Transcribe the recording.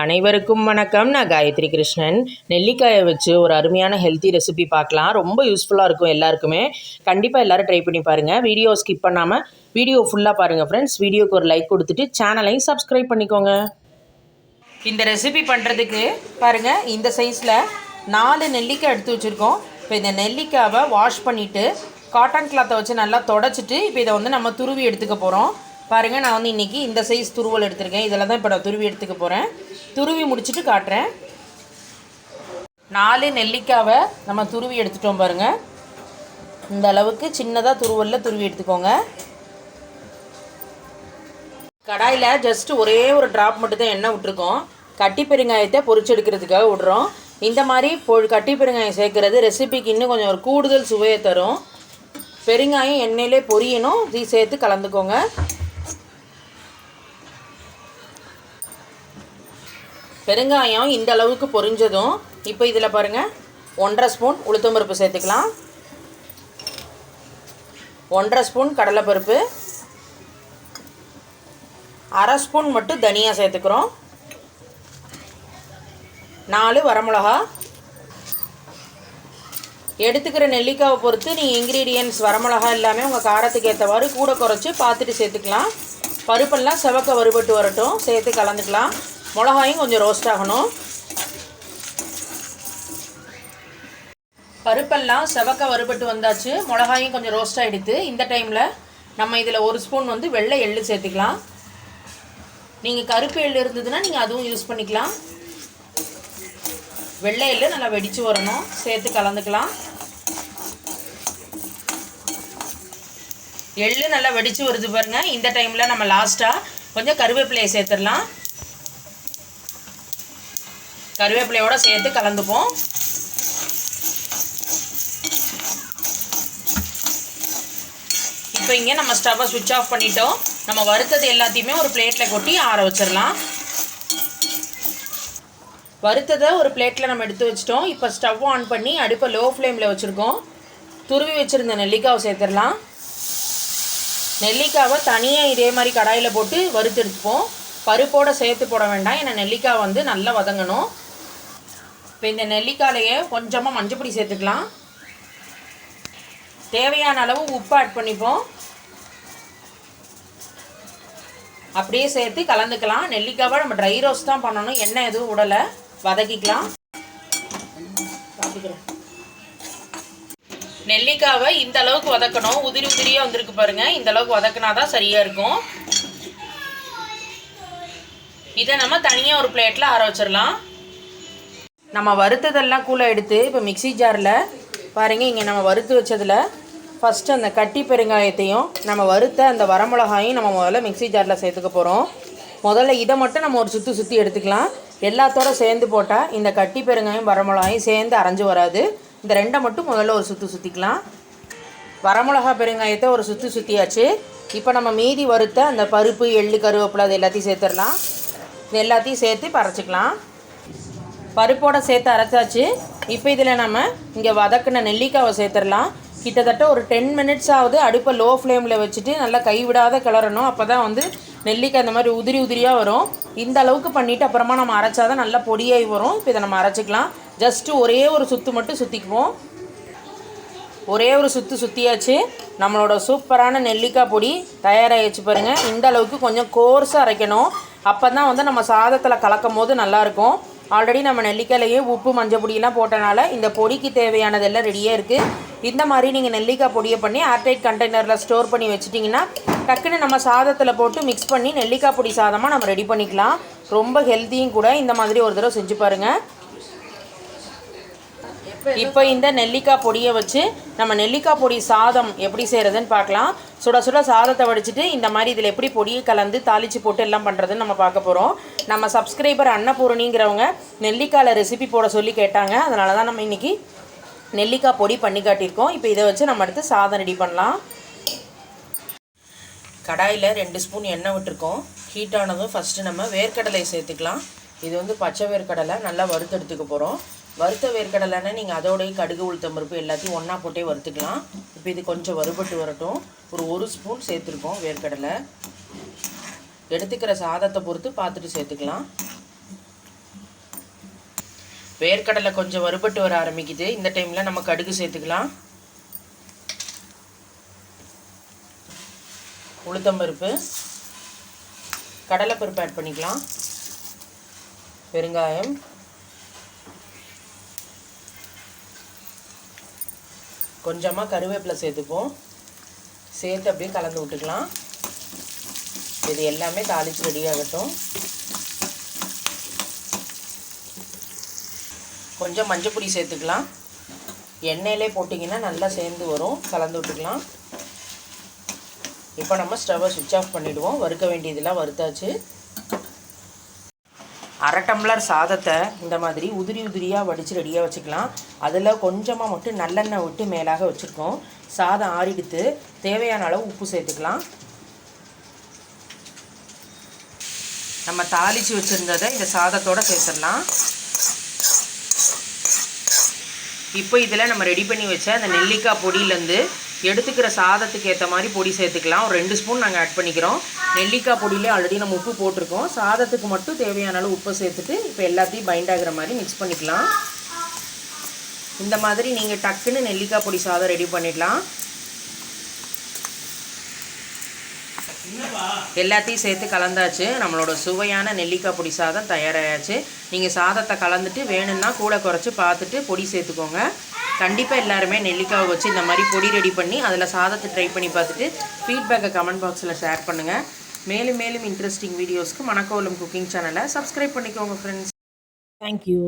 அனைவருக்கும் வணக்கம். நான் காயத்ரி கிருஷ்ணன். நெல்லிக்காயை வச்சு ஒரு அருமையான ஹெல்த்தி ரெசிபி பார்க்கலாம். ரொம்ப யூஸ்ஃபுல்லாக இருக்கும் எல்லாருக்குமே. கண்டிப்பாக எல்லாரும் ட்ரை பண்ணி பாருங்கள் வீடியோ ஸ்கிப் பண்ணாமல் வீடியோ ஃபுல்லாக பாருங்கள் ஃப்ரெண்ட்ஸ் வீடியோக்கு ஒரு லைக் கொடுத்துட்டு சேனலையும் சப்ஸ்கிரைப் பண்ணிக்கோங்க. இந்த ரெசிபி பண்ணுறதுக்கு பாருங்கள் இந்த சைஸில் நாலு நெல்லிக்காய் எடுத்து வச்சுருக்கோம். இப்போ இந்த நெல்லிக்காவை வாஷ் பண்ணிவிட்டு காட்டன் கிளாத்தை வச்சு நல்லா தொடச்சிட்டு இப்போ இதை வந்து நம்ம துருவி எடுத்துக்க போகிறோம் பாருங்கள் நான் வந்து இன்றைக்கி இந்த சைஸ் துருவல் எடுத்திருக்கேன். இதில் தான் இப்போ நான் துருவி எடுத்துக்க போகிறேன் துருவி முடிச்சுட்டு காட்டுறேன். நாலு நெல்லிக்காவை நம்ம துருவி எடுத்துட்டோம் பாருங்கள் இந்த அளவுக்கு சின்னதாக துருவலில் துருவி எடுத்துக்கோங்க. கடாயில் ஜஸ்ட் ஒரே ஒரு ட்ராப் மட்டும் தான் எண்ணெய் விட்டுருக்கோம். கட்டி பெருங்காயத்தை பொறிச்செடுக்கிறதுக்காக விடுறோம். இந்த மாதிரி பொ கட்டி பெருங்காயம் சேர்க்குறது ரெசிபிக்கு இன்னும் கொஞ்சம் ஒரு கூடுதல் சுவையை தரும். பெருங்காயம் எண்ணெயிலே பொரியணும். இது சேர்த்து கலந்துக்கோங்க. பெருங்காயம் இந்த அளவுக்கு பொரிஞ்சதும் இப்போ இதில் பாருங்கள் ஒன்றரை ஸ்பூன் உளுத்தம்பருப்பு சேர்த்துக்கலாம். ஒன்றரை ஸ்பூன் கடலைப்பருப்பு. அரை ஸ்பூன் மட்டும் தனியா சேர்த்துக்கிறோம். நாலு வரமிளகா. எடுத்துக்கிற நெல்லிக்காவை பொறுத்து நீங்கள் இன்க்ரீடியன்ஸ் வரமிளகா எல்லாமே உங்கள் காரத்துக்கு ஏற்றவாறு கூட குறைச்சி பார்த்துட்டு சேர்த்துக்கலாம். பருப்பெல்லாம் செவக்க வறுபட்டு வரட்டும். சேர்த்து கலந்துக்கலாம். மிளகாயும் கொஞ்சம் ரோஸ்ட் ஆகணும். பருப்பெல்லாம் செவக்க வறுபட்டு வந்தாச்சு. மிளகாயும் கொஞ்சம் ரோஸ்ட் ஆகிடுது இந்த டைமில் நம்ம இதில் ஒரு ஸ்பூன் வந்து வெள்ளை எள்ளு சேர்த்துக்கலாம். நீங்கள் கருப்பு எள்ளு இருந்ததுன்னா நீங்கள் அதுவும் யூஸ் பண்ணிக்கலாம். வெள்ளை எள்ளு நல்லா வெடித்து வரணும். சேர்த்து கலந்துக்கலாம். எள்ளு நல்லா வெடித்து வருது பாருங்க. இந்த டைமில் நம்ம லாஸ்ட்டாக கொஞ்சம் கருவேப்பிலையை சேர்த்துடலாம். கருவேப்பிலையோட சேர்த்து கலந்துப்போம். இப்போ இங்கே நம்ம ஸ்டவ்வை சுவிட்ச் ஆஃப் பண்ணிட்டோம். நம்ம வறுத்தது எல்லாத்தையுமே ஒரு பிளேட்டில் கொட்டி ஆற வச்சிடலாம் வறுத்ததை ஒரு பிளேட்டில் நம்ம எடுத்து வச்சிட்டோம். இப்போ ஸ்டவ் ஆன் பண்ணி அடுப்பை லோ ஃப்ளேமில் வச்சுருக்கோம். துருவி வச்சுருந்த நெல்லிக்காவை சேர்த்துடலாம் நெல்லிக்காவை தனியாக இதே மாதிரி கடாயில் போட்டு வறுத்து எடுத்துப்போம். பருப்போடு சேர்த்து போட வேண்டாம். ஏன்னா நெல்லிக்காய் வந்து நல்லா வதங்கணும். இப்போ இந்த நெல்லிக்காயிலையே கொஞ்சமாக மஞ்சள் பொடி சேர்த்துக்கலாம். தேவையான அளவு உப்பு ஆட் பண்ணிப்போம். அப்படியே சேர்த்து கலந்துக்கலாம். நெல்லிக்காவை நம்ம ட்ரை ரோஸ்ட் தான் பண்ணணும். எண்ணெய் எதுவும் விடலை வதக்கிக்கலாம். நெல்லிக்காவை இந்த அளவுக்கு வதக்கணும். உதிரி உதிரியாக வந்திருக்கு பாருங்கள் இந்த அளவுக்கு வதக்கினா தான் சரியாக இருக்கும். இதை நம்ம தனியாக ஒரு பிளேட்டில் ஆற வச்சிடலாம் நம்ம வறுத்ததெல்லாம் கூழ எடுத்து இப்போ மிக்ஸி ஜாரில் பாருங்கள் இங்கே நம்ம வறுத்து வச்சதில் ஃபஸ்ட்டு அந்த கட்டி பெருங்காயத்தையும் நம்ம வறுத்த அந்த வரமிளகாயும் நம்ம முதல்ல மிக்ஸி ஜாரில் சேர்த்துக்க போகிறோம் முதல்ல இதை மட்டும் நம்ம ஒரு சுற்றி சுற்றி எடுத்துக்கலாம். எல்லாத்தோட சேர்ந்து போட்டால் இந்த கட்டி பெருங்காயம் வரமிளகாயும் சேர்ந்து அரைஞ்சு வராது. இந்த ரெண்டை மட்டும் முதல்ல ஒரு சுற்றி சுற்றிக்கலாம் வரமிளகா பெருங்காயத்தை ஒரு சுற்றி சுற்றியாச்சு இப்போ நம்ம மீதி வறுத்த அந்த பருப்பு எள்ளு கருவேப்பிலை அது எல்லாத்தையும் சேர்த்துடலாம். இது எல்லாத்தையும் சேர்த்து பறச்சிக்கலாம் பருப்போட சேர்த்து அரைச்சாச்சு. இப்போ இதில் நம்ம இங்கே வதக்கின நெல்லிக்காவை சேர்த்துடலாம். கிட்டத்தட்ட ஒரு டென் மினிட்ஸ் ஆகுது அடுப்பை லோ ஃப்ளேமில் வச்சுட்டு நல்லா கைவிடாத கிளறணும். அப்போ தான் வந்து நெல்லிக்காய் இந்த மாதிரி உதிரி உதிரியாக வரும். இந்த அளவுக்கு பண்ணிவிட்டு அப்புறமா நம்ம அரைச்சா தான் நல்லா பொடியாகி வரும். இப்போ இதை நம்ம அரைச்சிக்கலாம். ஜஸ்ட்டு ஒரே ஒரு சுற்று மட்டும் சுற்றிக்குவோம் ஒரே ஒரு சுற்று சுற்றியாச்சு நம்மளோட சூப்பரான நெல்லிக்காய் பொடி தயாராகிடுச்சு பாருங்கள் இந்த அளவுக்கு கொஞ்சம் கோர்ஸாக அரைக்கணும். அப்போ தான் வந்து நம்ம சாதத்தில் கலக்கும் போது நல்லாயிருக்கும் ஆல்ரெடி நம்ம நெல்லிக்காயிலேயே உப்பு மஞ்சள் பொடியெல்லாம் போட்டனால இந்த பொடிக்கு தேவையானதெல்லாம் ரெடியாக இருக்குது இந்த மாதிரி நீங்கள் நெல்லிக்காய் பொடியை பண்ணி ஏர்டைட் கண்டெய்னரில் ஸ்டோர் பண்ணி வச்சிட்டிங்கன்னா டக்குன்னு நம்ம சாதத்தில் போட்டு மிக்ஸ் பண்ணி நெல்லிக்காய் பொடி சாதமாக நம்ம ரெடி பண்ணிக்கலாம். ரொம்ப ஹெல்த்தியும் கூட இந்த மாதிரி ஒரு தடவை செஞ்சு பாருங்கள் இப்போ இந்த நெல்லிக்காய் பொடியை வச்சு நம்ம நெல்லிக்காய் பொடி சாதம் எப்படி செய்கிறதுன்னு பார்க்கலாம். சுட சுட சாதத்தை வடிச்சிட்டு இந்த மாதிரி இதில் எப்படி பொடியை கலந்து தாளித்து போட்டு எல்லாம் பண்ணுறதுன்னு நம்ம பார்க்க போகிறோம் நம்ம சப்ஸ்கிரைபர் அன்னபூரணிங்கிறவங்க நெல்லிக்காயில் ரெசிபி போட சொல்லி கேட்டாங்க. அதனால தான் நம்ம இன்றைக்கி நெல்லிக்காய் பொடி பண்ணி காட்டியிருக்கோம். இப்போ இதை வச்சு நம்ம அடுத்து சாதம் ரெடி பண்ணலாம். கடாயில் ரெண்டு ஸ்பூன் எண்ணெய் விட்டுருக்கோம். ஹீட் ஆனதும் ஃபஸ்ட்டு நம்ம வேர்க்கடலை சேர்த்துக்கலாம். இது வந்து பச்சை வேர்க்கடலை நல்லா வறுத்து எடுத்துக்க போகிறோம் வறுத்த வேர்க்கடலைன்னா நீங்கள் அதோடய கடுகு உளுத்தம் பருப்பு எல்லாத்தையும் ஒன்றா போட்டே வறுத்துக்கலாம். இப்போ இது கொஞ்சம் வறுபட்டு வரட்டும். ஒரு ஒரு ஸ்பூன் சேர்த்துருக்கோம் வேர்க்கடலை. எடுத்துக்கிற சாதத்தை பொறுத்து பார்த்துட்டு சேர்த்துக்கலாம். வேர்க்கடலை கொஞ்சம் வறுபட்டு வர ஆரம்பிக்குது. இந்த டைமில் நம்ம கடுகு சேர்த்துக்கலாம். உளுத்தம்பருப்பு. கடலைப்பருப்பு ஆட் பண்ணிக்கலாம். பெருங்காயம். கொஞ்சமாக கருவேப்பிலை சேர்த்துப்போம். சேர்த்து அப்படியே கலந்து விட்டுக்கலாம். இது எல்லாமே தாளித்து ரெடி ஆகட்டும். கொஞ்சம் மஞ்சப்பொடி சேர்த்துக்கலாம். எண்ணெயிலே போட்டிங்கன்னா நல்லா சேர்ந்து வரும். கலந்து விட்டுக்கலாம். இப்போ நம்ம ஸ்டவ்வை சுவிட்ச் ஆஃப் பண்ணிவிடுவோம் வறுக்க வேண்டியதெல்லாம் வறுத்தாச்சு. அரை டம்ளர் சாதத்தை இந்த மாதிரி உதிரி உதிரியாக வடித்து ரெடியாக வச்சுக்கலாம். அதில் கொஞ்சமாக மட்டும் நல்லெண்ணெய் விட்டு மேலாக வச்சுருக்கோம். சாதம் ஆறிடுத்து தேவையான அளவு உப்பு சேர்த்துக்கலாம். நம்ம தாளித்து வச்சுருந்ததை இந்த சாதத்தோடு சேர்த்துடலாம். இப்போ இதில் நம்ம ரெடி பண்ணி வச்ச அந்த நெல்லிக்காய் பொடியிலேருந்து எடுத்துக்கிற சாதத்துக்கு ஏற்ற மாதிரி பொடி சேர்த்துக்கலாம். ஒரு ரெண்டு ஸ்பூன் நாங்கள் ஆட் பண்ணிக்கிறோம். நெல்லிக்காய் பொடியிலே ஆல்ரெடி நம்ம உப்பு போட்டிருக்கோம். சாதத்துக்கு மட்டும் தேவையான அளவு உப்பை சேர்த்துட்டு இப்போ எல்லாத்தையும் பைண்ட் ஆகிற மாதிரி மிக்ஸ் பண்ணிக்கலாம். இந்த மாதிரி நீங்கள் டக்குன்னு நெல்லிக்காய் பொடி சாதம் ரெடி பண்ணிடலாம். எல்லாத்தையும் சேர்த்து கலந்தாச்சு. நம்மளோட சுவையான நெல்லிக்காய் பொடி சாதம் தயாராகியாச்சு நீங்கள் சாதத்தை கலந்துட்டு வேணும்னா கூட குறைச்சி பார்த்துட்டு பொடி சேர்த்துக்கோங்க. கண்டிப்பாக எல்லாருமே நெல்லிக்காவை வச்சு இந்த மாதிரி பொடி ரெடி பண்ணி அதில் சாதத்தை ட்ரை பண்ணி பார்த்துட்டு ஃபீட்பேக்கை கமெண்ட் பாக்ஸில் ஷேர் பண்ணுங்கள் மேலும் மேலும் இன்ட்ரெஸ்டிங் வீடியோஸ்க்கு மணக்கோலம் குக்கிங் சேனலை சப்ஸ்கிரைப் பண்ணிக்கோங்க ஃப்ரெண்ட்ஸ் தேங்க்யூ